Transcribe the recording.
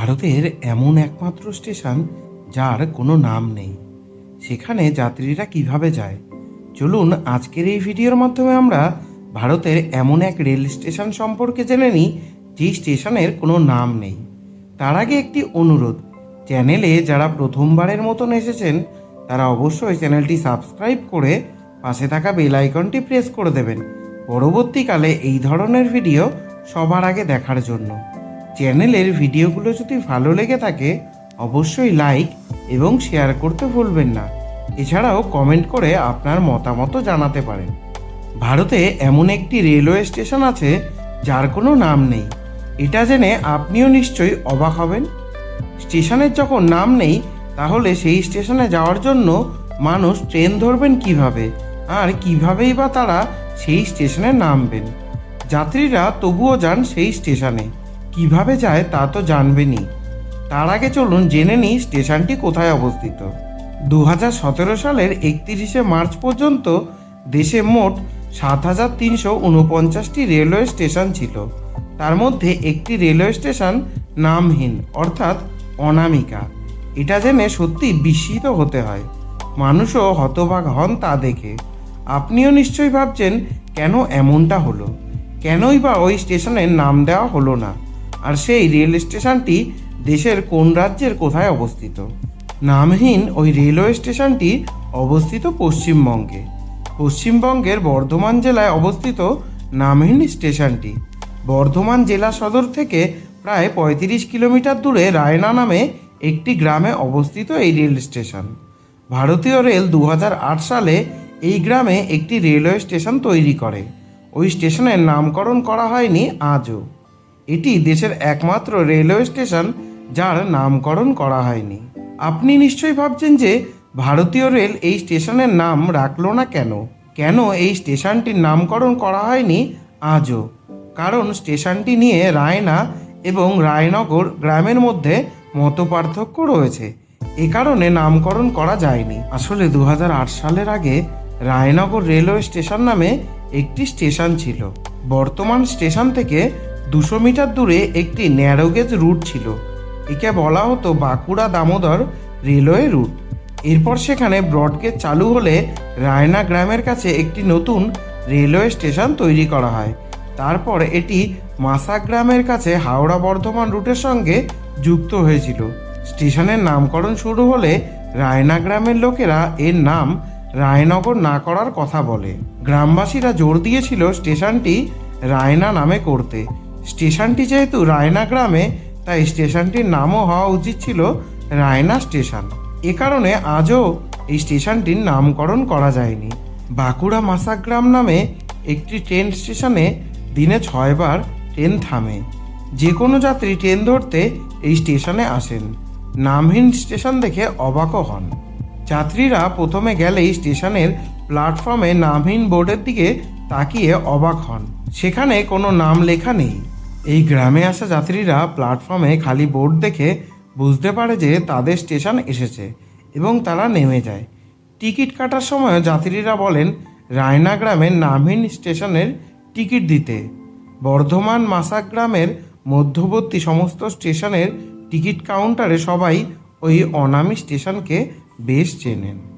ভারতের এমন একমাত্র স্টেশন যার কোনো নাম নেই। সেখানে যাত্রীরা কীভাবে যায়? চলুন আজকের এই ভিডিওর মাধ্যমে আমরা ভারতের এমন এক রেল স্টেশন সম্পর্কে জেনে নিই যেই স্টেশনের কোনো নাম নেই। তার আগে একটি অনুরোধ, চ্যানেলে যারা প্রথমবারের মতন এসেছেন, তারা অবশ্যই চ্যানেলটি সাবস্ক্রাইব করে পাশে থাকা বেল আইকনটি প্রেস করে দেবেন। পরবর্তীকালে এই ধরনের ভিডিও সবার আগে দেখার জন্য। চ্যানেলের ভিডিওগুলো যদি ভালো লেগে থাকে, অবশ্যই লাইক এবং শেয়ার করতে ভুলবেন না। এছাড়াও কমেন্ট করে আপনার মতামত জানাতে পারেন। ভারতে এমন একটি রেলওয়ে স্টেশন আছে, যার কোনো নাম নেই। এটা জেনে আপনিও নিশ্চয়ই অবাক হবেন। স্টেশনের যখন নাম নেই, তাহলে সেই স্টেশনে যাওয়ার জন্য মানুষ ট্রেন ধরবেন কীভাবে? আর কিভাবেই বা তারা সেই স্টেশনে নামবেন? যাত্রীরা তবুও যান সেই স্টেশনে। কীভাবে যায় তা তো জানবেনই। তার আগে চলুন জেনে নিই স্টেশনটি কোথায় অবস্থিত। দু হাজার সতেরো সালের একত্রিশে মার্চ পর্যন্ত দেশে মোট সাত হাজার তিনশো উনপঞ্চাশটি রেলওয়ে স্টেশন ছিল। তার মধ্যে একটি রেলওয়ে স্টেশন নামহীন, অর্থাৎ অনামিকা। এটা জেনে সত্যি বিস্মিত হতে হয়। মানুষও হতবাক হন তা দেখে। আপনিও নিশ্চয়ই ভাবছেন, কেন এমনটা হলো? কেনই বা ওই স্টেশনের নাম দেওয়া হলো না? আর সেই রেল স্টেশনটি দেশের কোন রাজ্যের কোথায় অবস্থিত? নামহীন ওই রেলওয়ে স্টেশনটি অবস্থিত পশ্চিমবঙ্গে। পশ্চিমবঙ্গের বর্ধমান জেলায় অবস্থিত নামহীন স্টেশনটি। বর্ধমান জেলা সদর থেকে প্রায় পঁয়ত্রিশ কিলোমিটার দূরে রায়না নামে একটি গ্রামে অবস্থিত এই রেল স্টেশন। ভারতীয় রেল দু হাজার আট সালে এই গ্রামে একটি রেলওয়ে স্টেশন তৈরি করে। ওই স্টেশনের নামকরণ করা হয়নি আজও। এটি দেশের একমাত্র রেলওয়ে স্টেশন যার নামকরণ করা হয়নি। আপনি নিশ্চয়ই ভাবছেন যে ভারতীয় রেল এই স্টেশনের নাম রাখল না কেন? কেন এই স্টেশনটির নামকরণ করা হয়নি আজও? কারণ স্টেশনটি নিয়ে রায়না এবং রায়নগর গ্রামের মধ্যে মতপার্থক্য রয়েছে। এ কারণে নামকরণ করা যায়নি। আসলে দু হাজার আট সালের আগে রায়নগর রেলওয়ে স্টেশন নামে একটি স্টেশন ছিল। বর্তমান স্টেশন থেকে দুশো মিটার দূরে একটি ন্যারোগেজ রুট ছিল। একে বলা হতো বাঁকুড়া দামোদর রেলওয়ে রুট এরপর সেখানে ব্রডগেজ চালু হলে রায়না গ্রামের কাছে একটি নতুন রেলওয়ে স্টেশন তৈরি করা হয়। তারপর এটি মাসা গ্রামের কাছে হাওড়া বর্ধমান রুটের সঙ্গে যুক্ত হয়েছিল। স্টেশনের নামকরণ শুরু হলে রায়না গ্রামের লোকেরা এর নাম রায়নগর না করার কথা বলে। গ্রামবাসীরা জোর দিয়েছিল স্টেশনটি রায়না নামে করতে। স্টেশনটি যেহেতু রায়না গ্রামে, তাই স্টেশনটির নামও হওয়া উচিত ছিল রায়না স্টেশন। এ কারণে আজও এই স্টেশনটির নামকরণ করা যায়নি। বাঁকুড়া মাসাগ্রাম নামে একটি ট্রেন স্টেশনে দিনে ছয়বার ট্রেন থামে। যে কোনো যাত্রী ট্রেন ধরতে এই স্টেশনে আসেন। নামহীন স্টেশন দেখে অবাকও হন। যাত্রীরা প্রথমে গেলেই স্টেশনের প্ল্যাটফর্মে নামহীন বোর্ডের দিকে তাকিয়ে অবাক হন। সেখানে কোনো নাম লেখা নেই। এই গ্রামে আসা যাত্রীরা প্ল্যাটফর্মে খালি বোর্ড দেখে বুঝতে পারে যে তাদের স্টেশন এসেছে এবং তারা নেমে যায়। টিকিট কাটার সময় যাত্রীরা বলেন, রায়না গ্রামের নামহীন স্টেশনের টিকিট দিতে। বর্ধমান মাসা গ্রামের মধ্যবর্তী সমস্ত স্টেশনের টিকিট কাউন্টারে সবাই ওই অনামী স্টেশনকে বেশ চেনেন।